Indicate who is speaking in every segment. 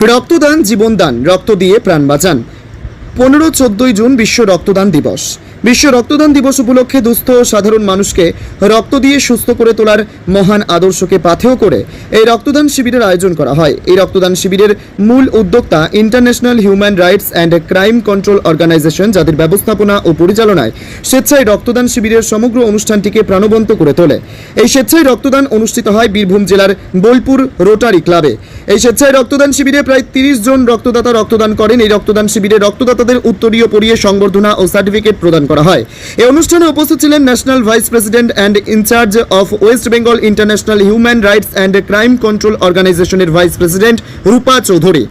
Speaker 1: রক্তদান জীবনদান রক্ত দিয়ে প্রাণ বাঁচান। পনেরো চোদ্দই জুন বিশ্ব রক্তদান দিবস। বিশ্ব রক্তদান দিবস উপলক্ষে দুস্থ সাধারণ মানুষকে রক্ত দিয়ে সুস্থ করে তোলার মহান আদর্শকে পাথেয় করে এই রক্তদান শিবিরের আয়োজন করা হয়। এই রক্তদান শিবিরের মূল উদ্যোক্তা international human rights and crime control organisation যাদের ব্যবস্থাপনা ও পরিচালনায় স্বেচ্ছায় রক্তদান শিবিরের সমগ্র অনুষ্ঠানটিকে প্রাণবন্ত করে তোলে। এই স্বেচ্ছায় রক্তদান অনুষ্ঠিত হয় বীরভূম জেলার বোলপুর রোটারি ক্লাবে। এই স্বেচ্ছায় রক্তদান শিবিরে প্রায় তিরিশ জন রক্তদাতা রক্তদান করেন। এই রক্তদান শিবিরে রক্তদাতাদের উত্তরীয় পরিয়ে সংবর্ধনা ও সার্টিফিকেট প্রদান করা হয়। এই অনুষ্ঠানে উপস্থিত ছিলেন national vice president and incharge of West Bengal international human rights and crime control অর্গানাইজেশনের ভাইস প্রেসিডেন্ট রূপা চৌধুরী।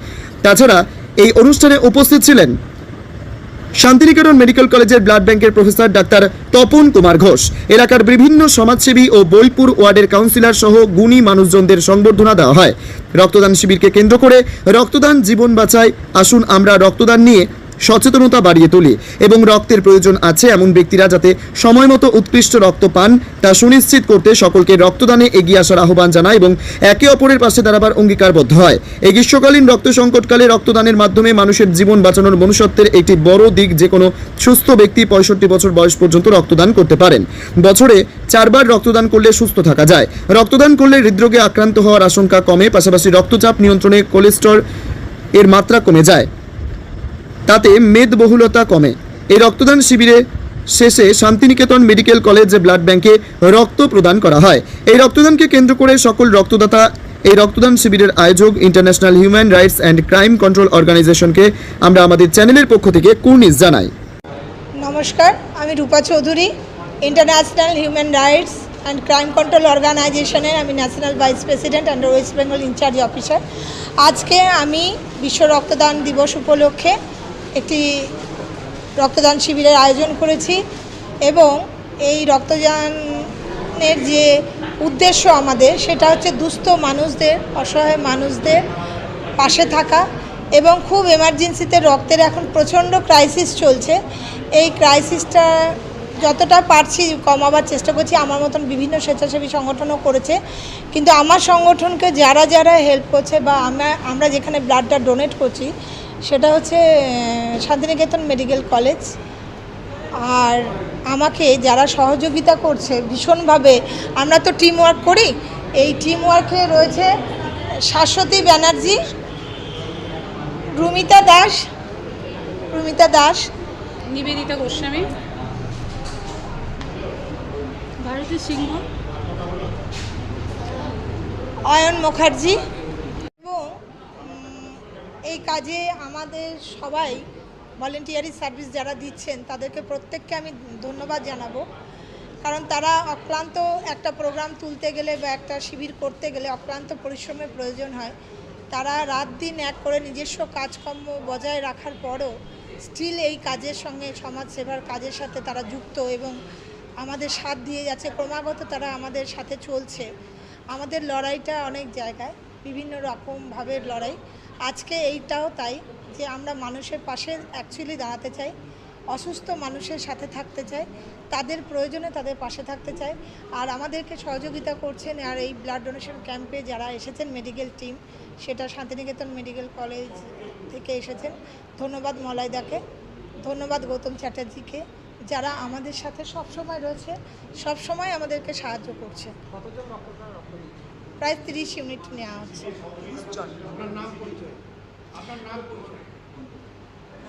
Speaker 1: তাছাড়া, এই অনুষ্ঠানে উপস্থিত ছিলেন শান্তিনিকেতন মেডিকেল কলেজের ব্লাড ব্যাংকের প্রফেসর ডাক্তার তপন কুমার ঘোষ। এলাকার বিভিন্ন সমাজসেবী ও বোলপুর ওয়ার্ডের কাউন্সিলর সহ গুণী মানুষজনদের সংবর্ধনা দেওয়া হয়। রক্তদান শিবিরকে কেন্দ্র করে রক্তদান জীবন বাঁচায়। আসুন আমরা রক্তদান নিয়ে সচেতনতা বাড়িয়ে তুলি এবং রক্তের প্রয়োজন আছে এমন ব্যক্তিরা যাতে সময় মতো উৎকৃষ্ট রক্ত পান, তা সুনিশ্চিত করতে সকলকে রক্তদানে এগিয়ে আসার আহ্বান জানায় এবং একে অপরের পাশে দাঁড়াবার অঙ্গীকারবদ্ধ হয়। এই গ্রীষ্মকালীন রক্ত সংকটকালে রক্তদানের মাধ্যমে মানুষের জীবন বাঁচানোর মনুষ্যত্বের একটি বড় দিক যে কোনো সুস্থ ব্যক্তি পঁয়ষট্টি বছর বয়স পর্যন্ত রক্তদান করতে পারেন। বছরে চারবার রক্তদান করলে সুস্থ থাকা যায়। রক্তদান করলে হৃদরোগে আক্রান্ত হওয়ার আশঙ্কা কমে, পাশাপাশি রক্তচাপ নিয়ন্ত্রণে কোলেস্ট্রল এর মাত্রা কমে যায়। তাতে মেদবহুলতা কমে। এই রক্তদান শিবিরে শেষে শান্তিনিকেতন মেডিকেল কলেজ ব্লাড ব্যাংকে রক্ত প্রদান করা হয়। এই রক্তদানকে কেন্দ্র করে সকল রক্তদাতা এই রক্তদান শিবিরের আয়োজক international human rights and crime control অর্গানাইজেশনকে আমরা আমাদের চ্যানেলের পক্ষ থেকে কুর্নিশ জানাই।
Speaker 2: নমস্কার, আমি Rupa Chowdhury international human rights and crime control অর্গানাইজেশনের আমি national vice president and West Bengal incharge officer আজকে আমি বিশ্ব রক্তদান দিবস উপলক্ষে একটি রক্তদান শিবিরের আয়োজন করেছি এবং এই রক্তদানের যে উদ্দেশ্য আমাদের, সেটা হচ্ছে দুস্থ মানুষদের, অসহায় মানুষদের পাশে থাকা এবং খুব এমার্জেন্সিতে রক্তের এখন প্রচণ্ড ক্রাইসিস চলছে। এই ক্রাইসিসটা যতটা পারছি কমাবার চেষ্টা করছি, আমার মতন বিভিন্ন স্বেচ্ছাসেবী সংগঠনও করেছে। কিন্তু আমার সংগঠনকে যারা যারা হেল্প করছে বা আমরা আমরা যেখানে ব্লাডটা ডোনেট করছি সেটা হচ্ছে শান্তিনিকেতন মেডিকেল কলেজ। আর আমাকে যারা সহযোগিতা করছে ভীষণভাবে আমরা তো টিম ওয়ার্ক করি এই টিম ওয়ার্কে রয়েছে শাশ্বতী ব্যানার্জি রুমিতা দাস রুমিতা দাস
Speaker 3: নিবেদিতা গোস্বামী ভারতী সিংহ
Speaker 2: অয়ন মুখার্জি এই কাজে আমাদের সবাই ভলেন্টিয়ারি সার্ভিস যারা দিচ্ছেন, তাদেরকে প্রত্যেককে আমি ধন্যবাদ জানাব। কারণ তারা অক্লান্ত একটা প্রোগ্রাম তুলতে গেলে বা একটা শিবির করতে গেলে অক্লান্ত পরিশ্রমের প্রয়োজন হয়। তারা রাত দিন এক করে নিজস্ব কাজকর্ম বজায় রাখার পরও স্টিল এই কাজের সঙ্গে সমাজ সেবার কাজের সাথে তারা যুক্ত এবং আমাদের সাথ দিয়ে যাচ্ছে। ক্রমাগত তারা আমাদের সাথে চলছে। আমাদের লড়াইটা অনেক জায়গায়, বিভিন্ন রকমভাবে লড়াই। আজকে এইটাও তাই যে আমরা মানুষের পাশে অ্যাকচুয়ালি দাঁড়াতে চাই, অসুস্থ মানুষের সাথে থাকতে চাই, তাদের প্রয়োজনে তাদের পাশে থাকতে চাই। আর আমাদেরকে সহযোগিতা করছেন আর এই ব্লাড ডোনেশন ক্যাম্পে যারা এসেছেন মেডিকেল টিম সেটা শান্তিনিকেতন মেডিকেল কলেজ থেকে এসেছেন। ধন্যবাদ মলাইদাকে, ধন্যবাদ গৌতম চ্যাটার্জিকে, যারা আমাদের সাথে সব সময় রয়েছে সব সময় আমাদেরকে সাহায্য করছে। প্রায় তিরিশ ইউনিট নেওয়া হচ্ছে।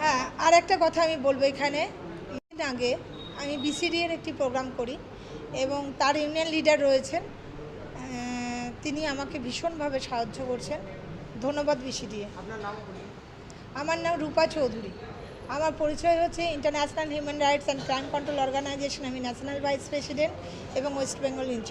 Speaker 2: হ্যাঁ আর একটা কথা আমি বলব এখানে। আগে আমি বিসিডি এর একটি প্রোগ্রাম করি এবং তার ইউনিয়ন লিডার রয়েছেন। তিনি আমাকে ভীষণভাবে সাহায্য করছেন। ধন্যবাদ বিসিডি আমার নাম রূপা চৌধুরী। আমার পরিচয় হচ্ছে international human rights and crime control organisation আমি ন্যাশনাল ভাইস প্রেসিডেন্ট এবং ওয়েস্ট বেঙ্গল ইনচার্জ